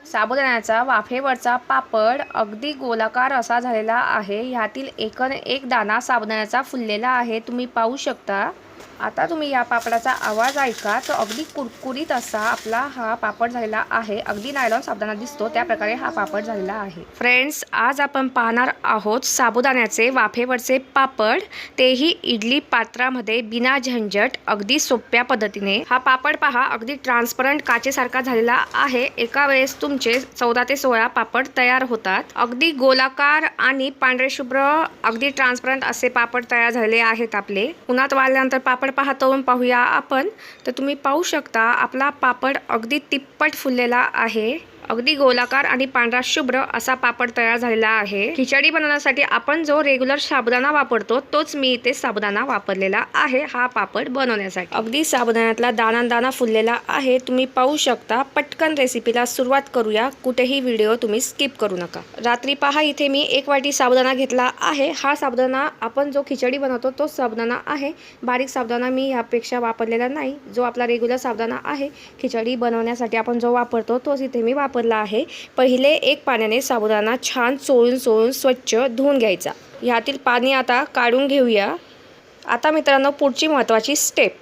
साबुदाण्याचा वाफेवरचा पापड अगदी गोलाकार असा झालेला आहे. ह्यातील एकन एक दाणा साबुदाण्याचा फुललेला आहे. तुम्ही पाहू शकता. आता तुम्ही या पापडाचा आवाज ऐका तो अगदी कुरकुरीत असा आपला हा पापड झालेला आहे. अगदी नायलॉन साबुदाणा दिसतो त्या प्रकारे हा पापड झालेला आहे. फ्रेंड्स आज आपण पाहणार आहोत साबुदाण्याचे वाफेवरचे पापड. तेही इडली पात्रामध्ये बिना झंझट अगदी सोप्या पद्धतीने. हा पापड पहा अगदी ट्रान्सपरंट काचेसारखा झालेला आहे. एका वेळेस तुमचे चौदा ते सोळा पापड तयार होतात. अगदी गोलाकार आणि पांढरे शुभ्र अगदी ट्रान्सपरंट असे पापड तयार झालेले आहेत आपले. उन्हात वाळल्यानंतर पापड पापड पाहतो पाहूया आपण. तर तुम्ही पाहू शकता आपला पापड अगदी तिप्पट फुललेला आहे. अगदी गोलाकार आणि पांढरा शुभ्र असा पापड तयार झालेला आहे. खिचडी बनवण्यासाठी आपण जो रेग्युलर साबुदाणा वापरतो तोच मी इथे साबुदाणा वापरलेला आहे हा पापड बनवण्यासाठी. अगदी साबुदाण्यातला दाना दाना फुललेला आहे. तुम्ही पाहू शकता पटकन रेसिपीला सुरुवात करूया. कुठेही व्हिडिओ तुम्ही स्किप करू नका. रात्री पहा इथे मी एक वाटी साबुदाणा घेतला आहे. हा साबुदाणा आपण जो खिचडी बनवतो तोच साबुदाणा आहे. बारीक साबुदाणा मी ह्यापेक्षा वापरलेला नाही. जो आपला रेग्युलर साबुदाणा आहे खिचडी बनवण्यासाठी आपण जो वापरतो तोच इथे मी वापरला आहे. पहिले एक पाण्याने साबुदाणा छान चोळून चोळून स्वच्छ धुवून घ्यायचा. ह्यातील पाणी आता काढून घेऊया. आता मित्रांनो पुढची महत्त्वाची स्टेप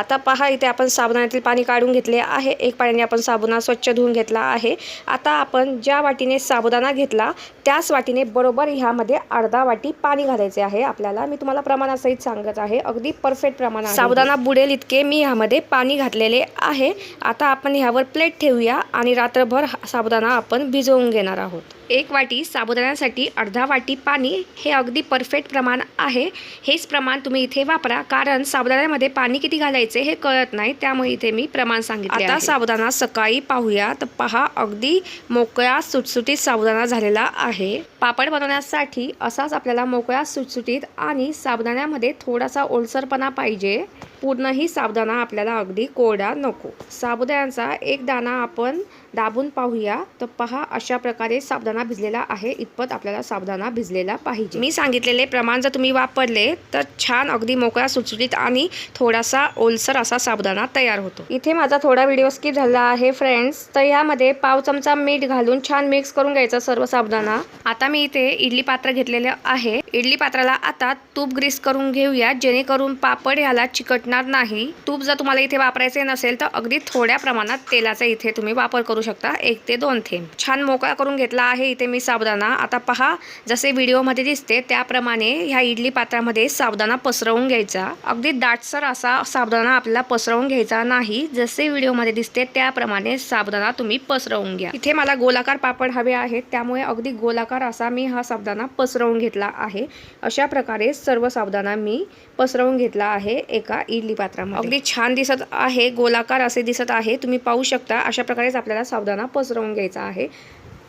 आता पहा इथे आपण साबणातील पाणी काढून घेतले आहे. एक पाण्याने आपण साबुणा स्वच्छ धुवून घेतला आहे. आता आपण ज्या वाटीने साबुदाणा घेतला त्याच वाटीने बरोबर ह्यामध्ये अर्धा वाटी पाणी घालायचे आहे. आपल्याला मी तुम्हाला प्रमाणासहित सांगत आहे. अगदी परफेक्ट प्रमाण साबुदाणा बुडेल इतके मी ह्यामध्ये पाणी घातलेले आहे. आता आपण ह्यावर प्लेट ठेवूया आणि रात्रभर हा साबुदाणा आपण भिजवून घेणार आहोत. एक वाटी साबुदाण्यासाठी अर्धा वाटी पाणी हे अगदी परफेक्ट प्रमाण आहे. हेच प्रमाण तुम्ही इथे वापरा. कारण साबुदाण्यामध्ये पाणी किती घालायचे हे कळत नाही. त्यामुळे इथे मी प्रमाण सांगितले आता साबुदाणा सकाळी पाहूया. तर पहा अगदी मोकळा सुटसुटीत साबुदाणा झालेला आहे. पापड बनवण्यासाठी असाच आपल्याला मोकळा सुटसुटीत आणि साबुदाण्यामध्ये थोडासा ओलसरपणा पाहिजे. पूर्णही साबुदाणा आपल्याला अगदी कोरडा नको. साबुदाण्याचा एक दाणा आपण दाबून पाहूया. तर पहा अशा प्रकारे साबुदाणा भिजलेला आहे. इतपत आपल्याला साबुदाणा भिजलेला पाहिजे. मी सांगितलेले प्रमाण जर तुम्ही वापरले तर छान अगदी मोकळा सुटसुटीत आणि थोडासा ओलसर असा साबुदाणा तयार होतो. इथे माझा थोडा व्हिडिओ स्किप झाला आहे फ्रेंड्स तर यामध्ये पाव चमचा मीठ घालून छान मिक्स करून घ्यायचा सर्व साबदाणा. आता मी इथे इडली पात्र घेतलेलं आहे. इडली पात्राला आता तूप ग्रीस करून घेऊया जेणेकरून पापड ह्याला चिकटणार नाही. तूप जर तुम्हाला इथे वापरायचे नसेल तर अगदी थोड्या प्रमाणात तेलाचा इथे तुम्ही वापर करू शकता. एक ते दोन थेंब. छान मोकळा करून घेतला आहे इथे मी साबुदाणा. आता पहा जसे व्हिडिओमध्ये दिसते त्याप्रमाणे ह्या इडली पात्रामध्ये साबुदाणा पसरवून घ्यायचा. अगदी दाटसर असा साबुदाणा आपल्याला पसरवून घ्यायचा नाही. जसे व्हिडिओमध्ये दिसते त्याप्रमाणे साबुदाणा तुम्ही पसरवून घ्या. इथे मला गोलाकार पापड हवे आहेत. त्यामुळे अगदी गोलाकार असा मी हा साबुदाणा पसरवून घेतला आहे. अशा प्रकारे सर्व साबुदाणा मी पसरवून घेतला आहे एका इडली पात्रामध्ये. अगदी छान दिसत आहे गोलाकार असे दिसत आहे. तुम्ही पाहू शकता अशा प्रकारेच आपल्याला साबुदाणा पसरवून घ्यायचा आहे.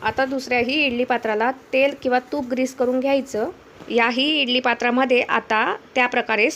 आता दुसऱ्याही इडली पात्राला तेल किंवा तूप ग्रीस करून घ्यायचं. याही इडली पात्रामध्ये आता त्या प्रकारे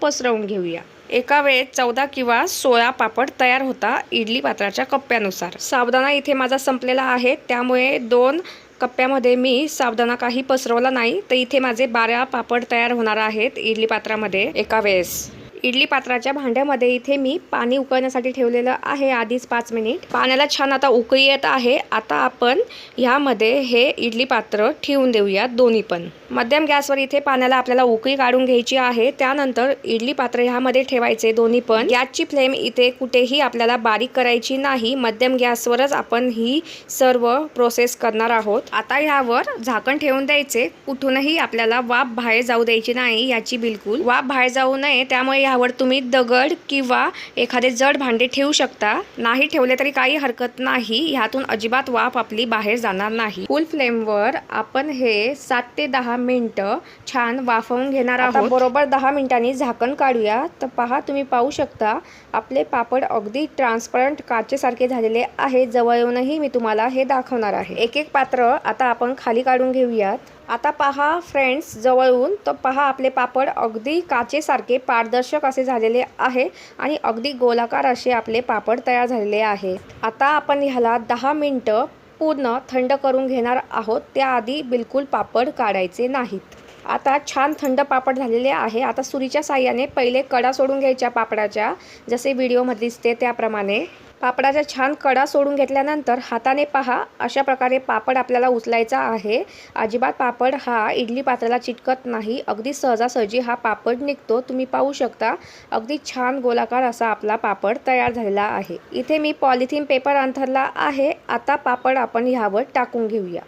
पसरवून घेऊया. एका वेळेत चौदा किंवा सोळा पापड तयार होता इडली पात्राच्या कप्प्यानुसार. सावदाणा इथे माझा संपलेला आहे. त्यामुळे दोन कप्प्यामध्ये मी सावदाणा काही पसरवला नाही. तर इथे माझे बारा पापड तयार होणार आहेत इडली पात्रामध्ये एका वेळेस. इडली पात्राच्या भांड्यामध्ये इथे मी पाणी उकळण्यासाठी ठेवलेलं आहे आधीच पाच मिनिट. पाण्याला छान आता उकळी येत आहे. आता आपण ह्यामध्ये हे इडली पात्र ठेवून देऊया दोन्ही पण. मध्यम गॅसवर इथे पाण्याला आपल्याला उकळी काढून घ्यायची आहे. त्यानंतर इडली पात्र ह्यामध्ये ठेवायचे दोन्ही पण. गॅसची फ्लेम इथे कुठेही आपल्याला बारीक करायची नाही. मध्यम गॅसवरच आपण ही सर्व प्रोसेस करणार आहोत. आता ह्यावर झाकण ठेवून द्यायचे. कुठूनही आपल्याला वाफ बाहेर जाऊ द्यायची नाही याची बिलकुल. वाफ बाहेर जाऊ नये. त्यामुळे ह्यावर तुम्ही दगड किंवा एखादे जड भांडे ठेवू शकता. नाही ठेवले तरी काही हरकत नाही. ह्यातून अजिबात वाफ आपली बाहेर जाणार नाही. फुल फ्लेमवर आपण हे सात ते दहा मिनिटं छान वाफवून घेणार आहोत. बरोबर दहा मिनिटांनी झाकण काढूया. तर पहा तुम्ही पाहू शकता आपले पापड अगदी ट्रान्सपरंट काचेसारखे झालेले आहे. जवळ येऊनही मी तुम्हाला हे दाखवणार आहे. एक एक पात्र आता आपण खाली काढून घेऊयात. आता पहा फ्रेंड्स जवळून. तर पहा आपले पापड अगदी काचेसारखे पारदर्शक असे झालेले आहे आणि अगदी गोलाकार असे आपले पापड तयार झालेले आहे. आता आपण ह्याला दहा मिनटं पूर्ण थंड करून घेणार आहोत. त्याआधी बिलकुल पापड काढायचे नाहीत. आता छान थंड पापड झालेले आहे. आता सुरीच्या साह्याने पहिले कडा सोडून घ्यायच्या पापडाच्या. जसे व्हिडिओमध्ये दिसते त्याप्रमाणे. पापडाच्या छान कडा सोडून घेतल्यानंतर हाताने पहा अशा प्रकारे पापड आपल्याला उचलायचा आहे. अजिबात पापड हा इडली पात्राला चिटकत नाही. अगदी सहजासहजी हा पापड निघतो. तुम्ही पाहू शकता अगदी छान गोलाकार असा आपला पापड तयार झालेला आहे. इथे मी पॉलिथिन पेपर अंथरला आहे. आता पापड आपण ह्यावर टाकून घेऊया.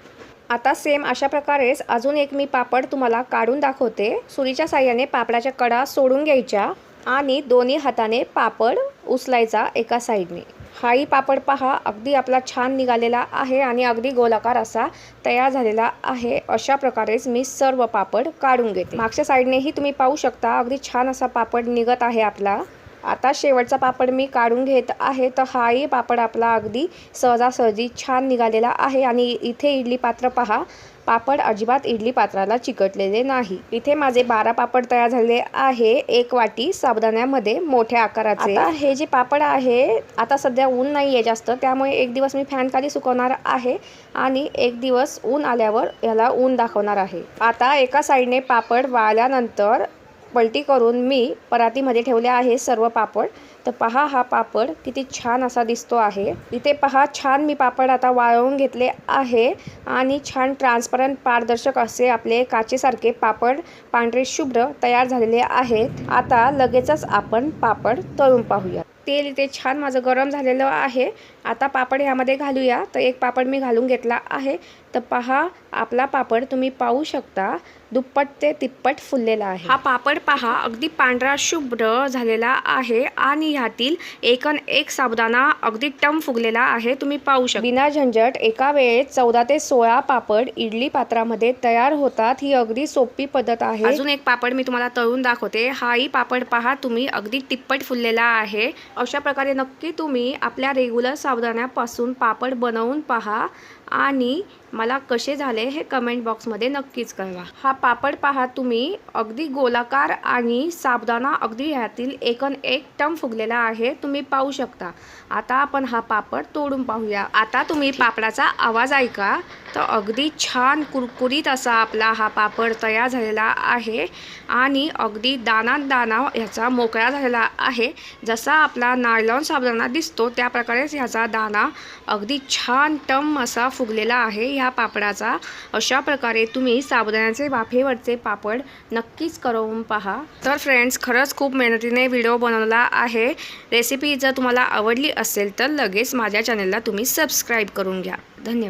आता सेम अशा प्रकारेच अजून एक मी पापड तुम्हाला काढून दाखवते. सुरीच्या साह्याने पापडाच्या कडा सोडून घ्यायच्या आणि दोन्ही हाताने पापड उचलायचा एका साईडने. हाही पापड पहा अगदी आपला छान निघालेला आहे आणि अगदी गोलाकार असा तयार झालेला आहे. अशा प्रकारेच मी सर्व पापड काढून घेते. मागच्या साईडनेही तुम्ही पाहू शकता अगदी छान असा पापड निघत आहे आपला. आता शेवटचा पापड मी काढून घेत आहे. तर हाही पापड आपला अगदी सहजासहजी छान निघालेला आहे. आणि इथे इडली पात्र पहा पापड अजिबात इडली पात्राला चिकटलेले नाही. इथे माझे बारा पापड तयार झाले आहे. एक वाटी साबुदाण्यामध्ये मोठ्या आकाराचे. हे जे पापड आहे आता सध्या ऊन नाही आहे जास्त. त्यामुळे एक दिवस मी फॅन खाली सुकवणार आहे आणि एक दिवस ऊन आल्यावर याला ऊन दाखवणार आहे. आता एका साईडने पापड वाळल्यानंतर पलटी करून मी परातीमध्ये ठेवले आहे सर्व पापड. तर पहा हा पापड किती छान असा दिसतो आहे. इथे पहा छान मी पापड आता वाळवून घेतले आहे आणि छान ट्रान्सपरंट पारदर्शक असे आपले काचेसारखे पापड पांढरे शुभ्र तयार झालेले आहेत. आता लगेचच आपण पापड तळून पाहूया. तेल इथे छान माझं गरम झालेलं आहे. आता पापड ह्यामध्ये घालूया. तर एक पापड मी घालून घेतला आहे. तर पहा आपला पापड तुम्ही पाहू शकता दुप्पट ते तिप्पट फुललेला आहे. हा पापड पहा अगदी पांढरा शुभ्र झालेला आहे आणि ह्यातील एकन एक साबुदाणा अगदी टम फुगलेला आहे तुम्ही पाहू शकता. बिना झंझट एका वेळेत चौदा ते सोळा पापड इडली पात्रामध्ये तयार होतात ही अगदी सोपी पद्धत आहे. अजून एक पापड मी तुम्हाला तळून दाखवते. हाही पापड पहा तुम्ही अगदी तिप्पट फुललेला आहे. अशा प्रकारे नक्की तुम्ही आपल्या रेग्युलर साबुदाण्यापासून पापड बनवून पहा. आणि मला कसे झाले हे कमेंट बॉक्समध्ये नक्कीच कळवा. हा पापड पहा तुम्ही. अगदी गोलाकार आणि साबदाना अगदी ह्यातील एकन एक टम फुगलेला आहे. तुम्ही पाहू शकता. आता आपण हा पापड तोडून पाहूया. आता तुम्ही पापडाचा आवाज ऐका. तर अगदी छान कुरकुरीत असा आपला हा पापड तयार झालेला आहे. आणि अगदी दाना दाना ह्याचा मोकळा झालेला आहे. जसा आपला नायलॉन साबदाना दिसतो त्या प्रकारेच ह्याचा दाना अगदी छान टम असा फुगलेला आहे. ह्या पापडाचा अशा प्रकारे तुम्ही साबुदाण्याचे वाफेवरचे पापड नक्कीच करून पहा. तर फ्रेंड्स खरंच खूप मेहनतीने व्हिडिओ बनवला आहे. रेसिपी जर तुम्हाला आवडली असेल तर लगेच माझ्या चॅनलला तुम्ही सबस्क्राईब करून घ्या. धन्यवाद.